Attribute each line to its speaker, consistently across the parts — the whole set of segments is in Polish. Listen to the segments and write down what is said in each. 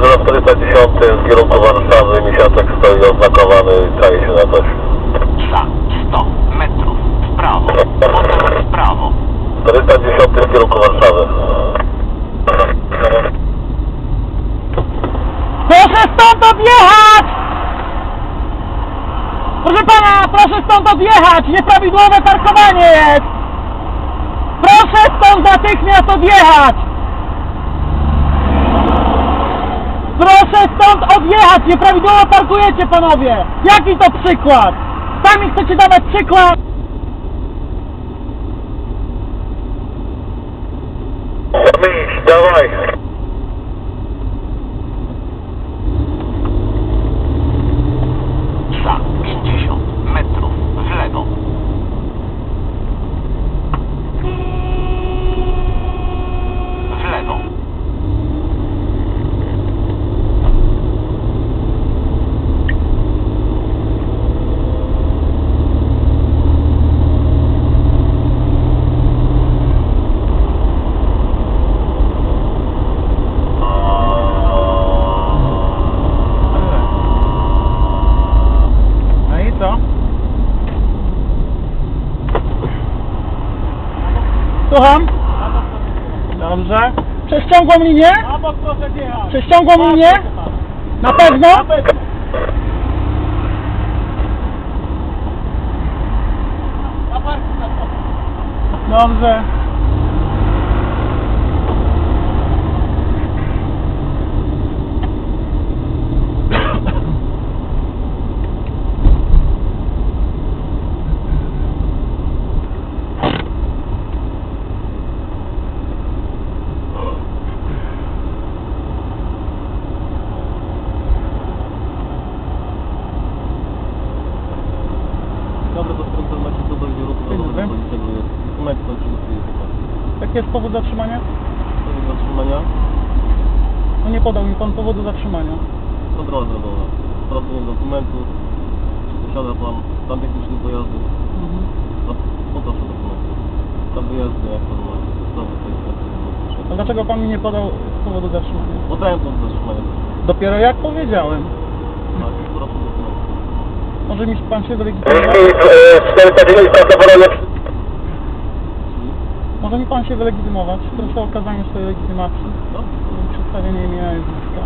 Speaker 1: na 410 w kierunku Warszawy, Misiaczek stoi oznakowany, czaje się na coś.
Speaker 2: Za 100 metrów w prawo, potem w prawo.
Speaker 1: 410 w kierunku Warszawy.
Speaker 3: Proszę stąd odjechać! Proszę pana, proszę stąd odjechać! Nieprawidłowe parkowanie jest! Proszę stąd natychmiast odjechać! Proszę stąd odjechać! Nieprawidłowo parkujecie panowie! Jaki to przykład? Sami chcecie dawać przykład?
Speaker 1: Dawaj!
Speaker 2: Za 50 metrów w lewo. W lewo.
Speaker 3: No i co? Słucham? Dobrze. Przez ciągłą linię? Przez ciągłą linię? Na pewno? Dobrze.
Speaker 4: Dobry, to w którym macie to dojdzie ruchu
Speaker 3: Dzień dobry.
Speaker 4: tego jest. Dokument kończymy
Speaker 3: Jaki jest powód zatrzymania?
Speaker 4: Powód zatrzymania,
Speaker 3: No nie podał mi pan powodu zatrzymania.
Speaker 4: kontrola drogowa. Sprawdzenie dokumentów, czy posiada pan stan techniczny pojazdu.
Speaker 3: Mhm.
Speaker 4: No, Poproszę dokumenty. Stan wyjazdu, jak pan ma. Sprawy tej
Speaker 3: A dlaczego pan mi nie podał powodu zatrzymania?
Speaker 4: Podałem powód zatrzymania.
Speaker 3: Dopiero jak powiedziałem.
Speaker 4: Tak, proszę.
Speaker 3: Może mi pan się
Speaker 1: 410 zadowolony.
Speaker 3: Może mi pan się wylegitymować? Proszę o okazanie swojej legitymacji.
Speaker 4: No,
Speaker 3: Przedstawienie imienia i nazwiska.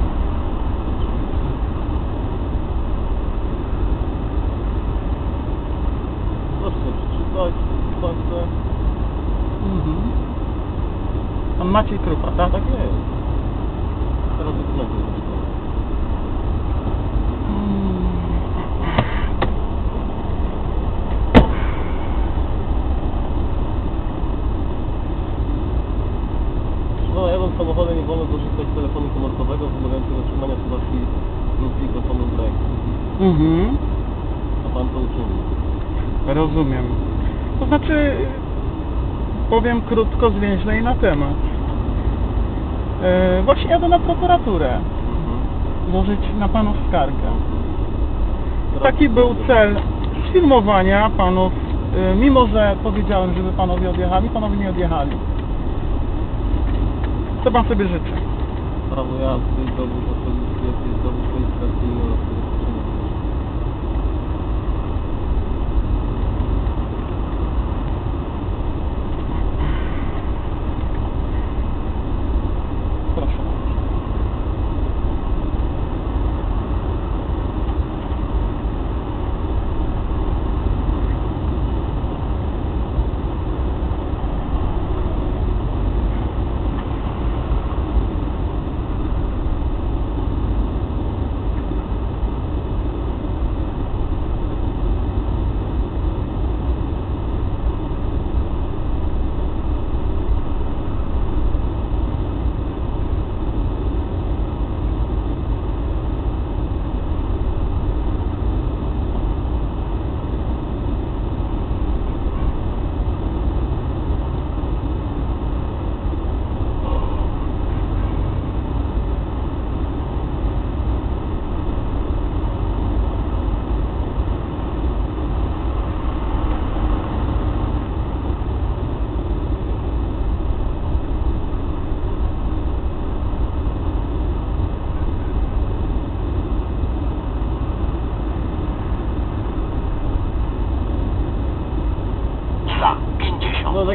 Speaker 4: proszę przeczytać. Państwo.
Speaker 3: Mhm. Pan Maciej Krupa, tak?
Speaker 4: Tak jest. Teraz dokumenty zaczynamy. Jadąc samochodem nie wolno korzystać z telefonu komórkowego wymagającego zatrzymania słuchawki lub mikrofonu w ręku.
Speaker 3: Mhm.
Speaker 4: A pan to uczynił.
Speaker 3: Rozumiem. To znaczy, powiem krótko, zwięźle i na temat. E, właśnie jadę na prokuraturę
Speaker 4: Mhm.
Speaker 3: złożyć na panów skargę. Taki był cel sfilmowania panów, e, mimo że powiedziałem, żeby panowie odjechali, panowie nie odjechali. Co pan sobie życzy?
Speaker 4: Prawo jazdy, dowód osobisty, dowód rejestracyjny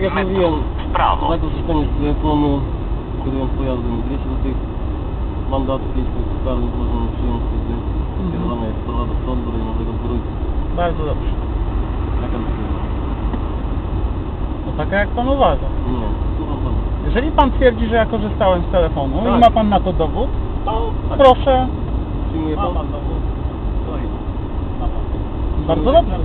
Speaker 4: tak jak mówiłem,
Speaker 2: w prawo.
Speaker 4: za korzystanie z telefonu, kierując pojazdem 200 zł, mandat 5 punktów karnych można przyjąć, kiedy kierowana jest sprawa do sądu rejonowego w Grójcu.
Speaker 3: Bardzo dobrze.
Speaker 4: Jaka decyzja?
Speaker 3: No taka jak pan uważa.
Speaker 4: Nie, słucham pana.
Speaker 3: Jeżeli pan twierdzi, że ja korzystałem z telefonu i
Speaker 4: Tak.
Speaker 3: ma pan na to dowód, to proszę.
Speaker 4: Przyjmuje pan?
Speaker 3: Bardzo dobrze.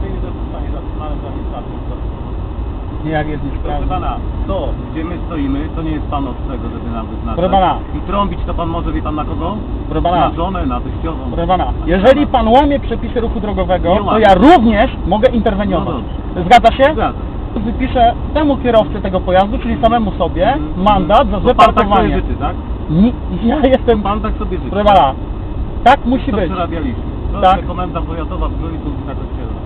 Speaker 3: Jak jest
Speaker 5: Proszę
Speaker 3: niesprawny.
Speaker 5: pana, to, gdzie my stoimy, to nie jest pan od tego, żeby nam wyznaczać.
Speaker 3: Proszę pana.
Speaker 5: I trąbić to pan może, wie pan na kogo?
Speaker 3: Proszę pana.
Speaker 5: Na żonę, na teściową.
Speaker 3: Proszę pana, jeżeli pan łamie przepisy ruchu drogowego,
Speaker 5: Nie
Speaker 3: to
Speaker 5: łamie.
Speaker 3: ja również mogę interweniować.
Speaker 5: No
Speaker 3: Zgadza się?
Speaker 5: Zgadza.
Speaker 3: Wypiszę temu kierowcy tego pojazdu, czyli samemu sobie, mandat za złe
Speaker 5: pan tak sobie
Speaker 3: parkowanie.
Speaker 5: życzy, tak?
Speaker 3: Ni- Ja jestem...
Speaker 5: Pan tak sobie życzy.
Speaker 3: Proszę pana, tak musi
Speaker 5: To
Speaker 3: być.
Speaker 5: przerabialiśmy.
Speaker 3: Tak.
Speaker 5: Komenda powiatowa w Grójcu na.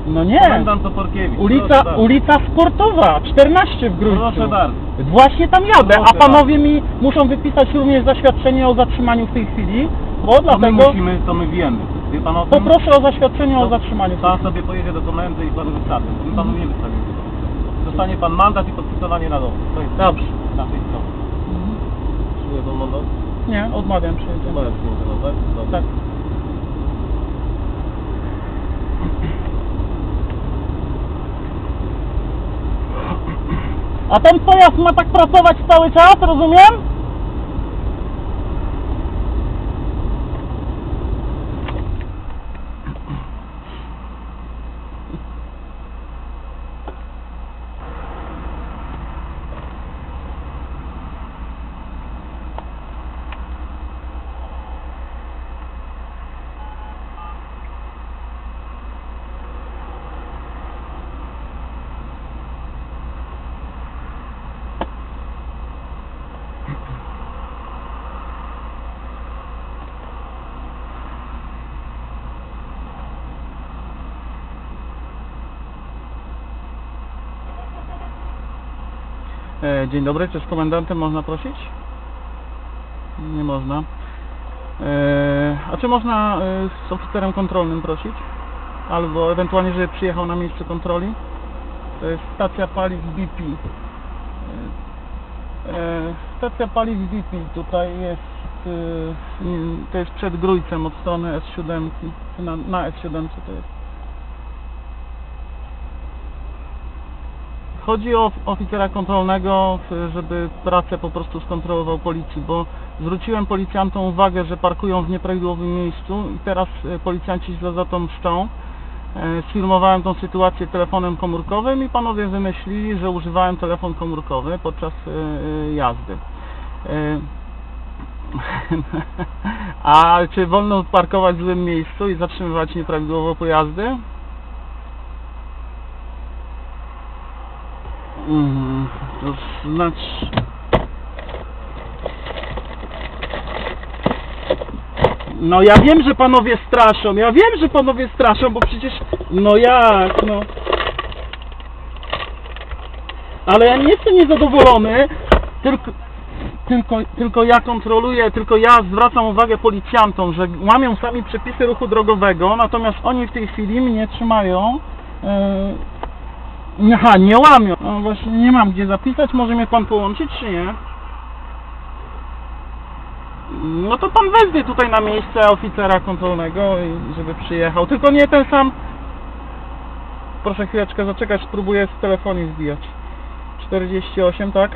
Speaker 3: No nie.
Speaker 5: Komendant Toporkiewicz.
Speaker 3: Ulica,
Speaker 5: proszę
Speaker 3: ulica Sportowa, 14 w Grójcu.
Speaker 5: Proszę bardzo.
Speaker 3: Właśnie tam jadę,
Speaker 5: Proszę
Speaker 3: a panowie mi muszą wypisać również zaświadczenie o zatrzymaniu w tej chwili, bo
Speaker 5: To my
Speaker 3: dlatego
Speaker 5: musimy, to my wiemy. Wie pan o tym?
Speaker 3: poproszę o zaświadczenie o
Speaker 5: To
Speaker 3: zatrzymaniu. w tej
Speaker 5: Pan sobie pojedzie do komendy i panu wystawi. My panu nie wystawimy. Dostanie pan mandat i podpisowanie na dom. To jest
Speaker 3: Dobrze.
Speaker 5: na tej stronie.
Speaker 4: Przyjmuje pan mandat?
Speaker 3: Nie, odmawiam przyjęcia.
Speaker 4: Odmawiam przyjęcia mandat, tak? Dobrze.
Speaker 3: Tak. A ten pojazd ma tak pracować cały czas, rozumiem? E, Dzień dobry, czy z komendantem można prosić? Nie można. E, A czy można e, z oficerem kontrolnym prosić? Albo ewentualnie, żeby przyjechał na miejsce kontroli? To jest stacja paliw BP. E, e, Stacja paliw BP tutaj jest, e, to jest przed Grójcem od strony S7, czy na, na S7 to jest. Chodzi o oficera kontrolnego, żeby pracę po prostu skontrolował policji, bo zwróciłem policjantom uwagę, że parkują w nieprawidłowym miejscu i teraz e, policjanci źle za to mszczą. E, Sfilmowałem tą sytuację telefonem komórkowym i panowie wymyślili, że używałem telefon komórkowy podczas e, jazdy. A czy wolno parkować w złym miejscu i zatrzymywać nieprawidłowo pojazdy? Mhm, to znaczy... No ja wiem, że panowie straszą, ja wiem, że panowie straszą, bo przecież... No jak, no... Ale ja nie jestem niezadowolony, tylko... Tylko, tylko ja kontroluję, tylko ja zwracam uwagę policjantom, że łamią sami przepisy ruchu drogowego, natomiast oni w tej chwili mnie trzymają yy, Aha, nie łamią. No właśnie nie mam gdzie zapisać, może mnie pan połączyć, czy nie? No to pan wezwie tutaj na miejsce oficera kontrolnego, i żeby przyjechał. Tylko nie ten sam. Proszę chwileczkę zaczekać, spróbuję z telefonii wbijać. 48, tak?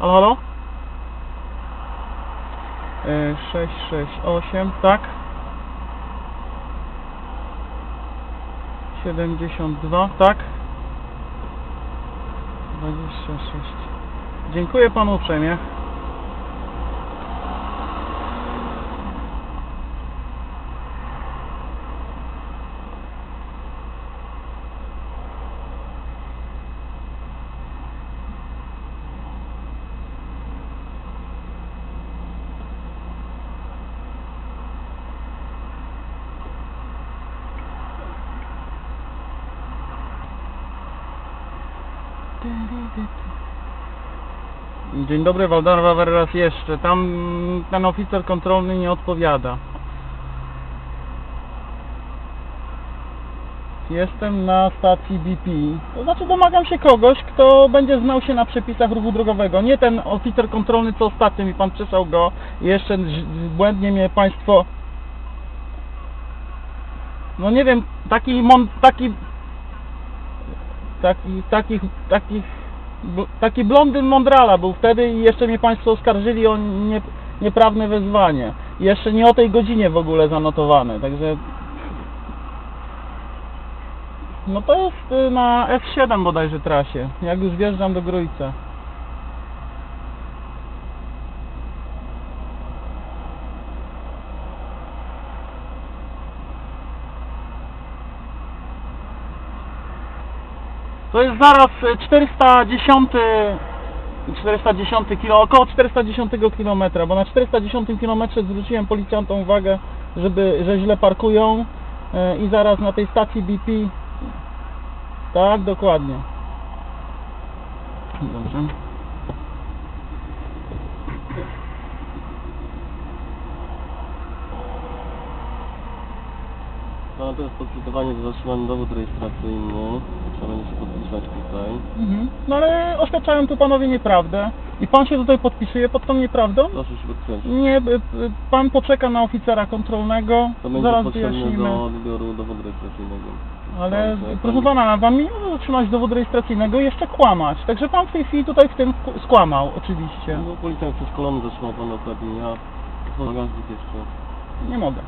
Speaker 3: Halo, halo? E, 668, tak? 72, tak? 26. Dziękuję panu uprzejmie. Dzień dobry, Waldemar raz jeszcze. Tam ten oficer kontrolny nie odpowiada. Jestem na stacji BP. To znaczy domagam się kogoś, kto będzie znał się na przepisach ruchu drogowego. Nie ten oficer kontrolny, co ostatnio mi pan przesłał go jeszcze błędnie mnie państwo... No nie wiem, taki mon... taki... Taki, takich, takich... Taki blondyn mądrala był wtedy i jeszcze mnie państwo oskarżyli o nie, nieprawne wezwanie. Jeszcze nie o tej godzinie w ogóle zanotowane, także no to jest y, na F7 bodajże trasie, jak już wjeżdżam do Grójca. To jest zaraz y, 410 410 kilo, około 410 km, bo na 410 km zwróciłem policjantom uwagę, żeby, że źle parkują y, i zaraz na tej stacji BP tak, dokładnie. Dobrze.
Speaker 4: No to jest podpytywanie do zatrzymania dowód rejestracyjny. Trzeba będzie się podpisać tutaj.
Speaker 3: Mhm. No ale oświadczają tu panowie nieprawdę. I pan się tutaj podpisuje pod tą nieprawdą?
Speaker 4: Proszę się podpisać.
Speaker 3: Nie, y, y, pan poczeka na oficera kontrolnego.
Speaker 4: To będzie
Speaker 3: Zaraz
Speaker 4: potrzebne
Speaker 3: wyjaśnimy.
Speaker 4: do odbioru dowodu rejestracyjnego.
Speaker 3: Ale
Speaker 4: Dobrze,
Speaker 3: proszę
Speaker 4: pan-
Speaker 3: pana, pan nie może zatrzymać dowodu rejestracyjnego i jeszcze kłamać. Także pan w tej chwili tutaj w tym sk- skłamał, oczywiście.
Speaker 4: No policjant przeszkolony zatrzymał pana uprawnienia. Otworzę bagażnik jeszcze.
Speaker 3: Nie mogę.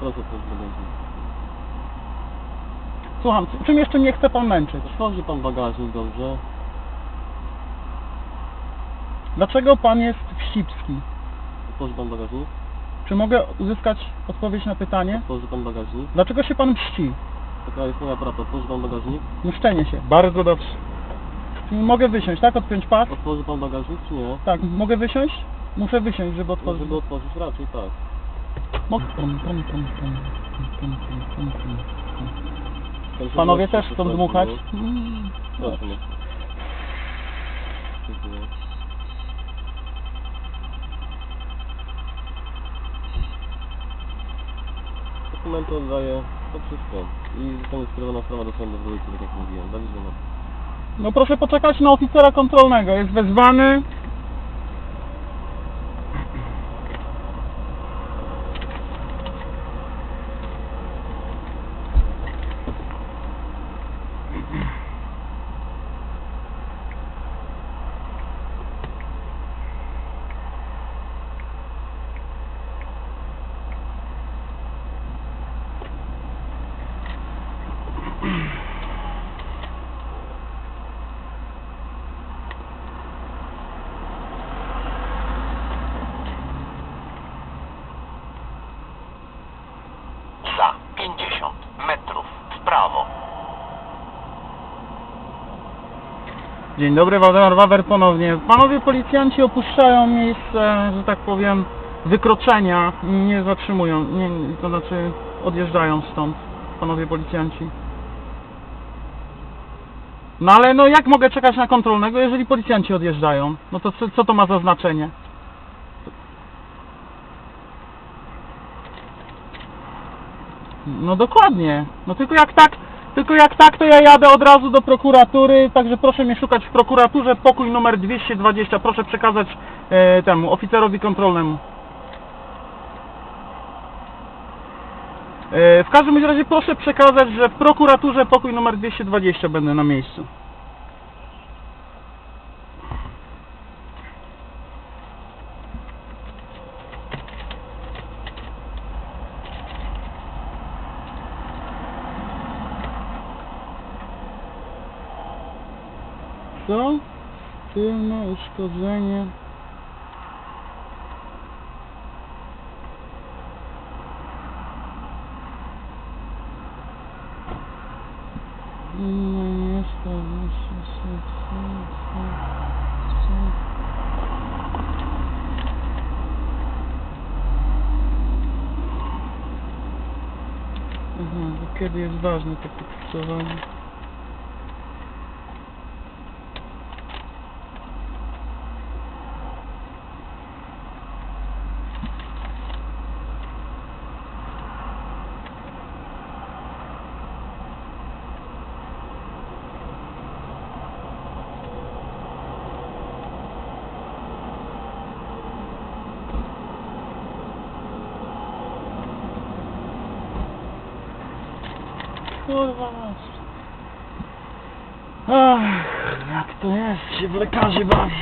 Speaker 4: Proszę otworzyć bagażnik.
Speaker 3: Słucham, czym jeszcze mnie chce pan męczyć?
Speaker 4: Otworzy pan bagażnik, dobrze?
Speaker 3: Dlaczego pan jest wścibski?
Speaker 4: Otworzy pan bagażnik?
Speaker 3: Czy mogę uzyskać odpowiedź na pytanie?
Speaker 4: Otworzy pan bagażnik?
Speaker 3: Dlaczego się pan mści?
Speaker 4: Taka jest moja prawda. Otworzy pan bagażnik?
Speaker 3: Mszczenie się. Bardzo dobrze. Czyli mogę wysiąść, tak? Odpiąć pas?
Speaker 4: Otworzy pan bagażnik, czy nie?
Speaker 3: Tak, mogę wysiąść? Muszę wysiąść, żeby
Speaker 4: No,
Speaker 3: otworzyć.
Speaker 4: żeby otworzyć raczej tak.
Speaker 3: Mogę. Panowie też chcą dmuchać? Mm.
Speaker 4: Dokumenty oddaję, to wszystko. I zostanie skierowana sprawa do sądu w tak jak mówiłem. Widzenia.
Speaker 3: No proszę poczekać na oficera kontrolnego. Jest wezwany.
Speaker 2: Za 50 metrów w prawo.
Speaker 3: Dzień dobry, Waldemar Wawer ponownie. Panowie policjanci opuszczają miejsce, że tak powiem, wykroczenia nie zatrzymują, nie, to znaczy odjeżdżają stąd, panowie policjanci. No ale no jak mogę czekać na kontrolnego, jeżeli policjanci odjeżdżają? No to co, co to ma za znaczenie? No dokładnie. No tylko jak tak, tylko jak tak, to ja jadę od razu do prokuratury, także proszę mnie szukać w prokuraturze, pokój numer 220, proszę przekazać e, temu oficerowi kontrolnemu. E, w każdym razie proszę przekazać, że w prokuraturze pokój numer 220 będę na miejscu. Co? Tylne uszkodzenie. Nie jest to Aha, to kiedy jest ważne to podpisywanie? Kurwa masz. Ach, jak to jest się w lekarzy bawi.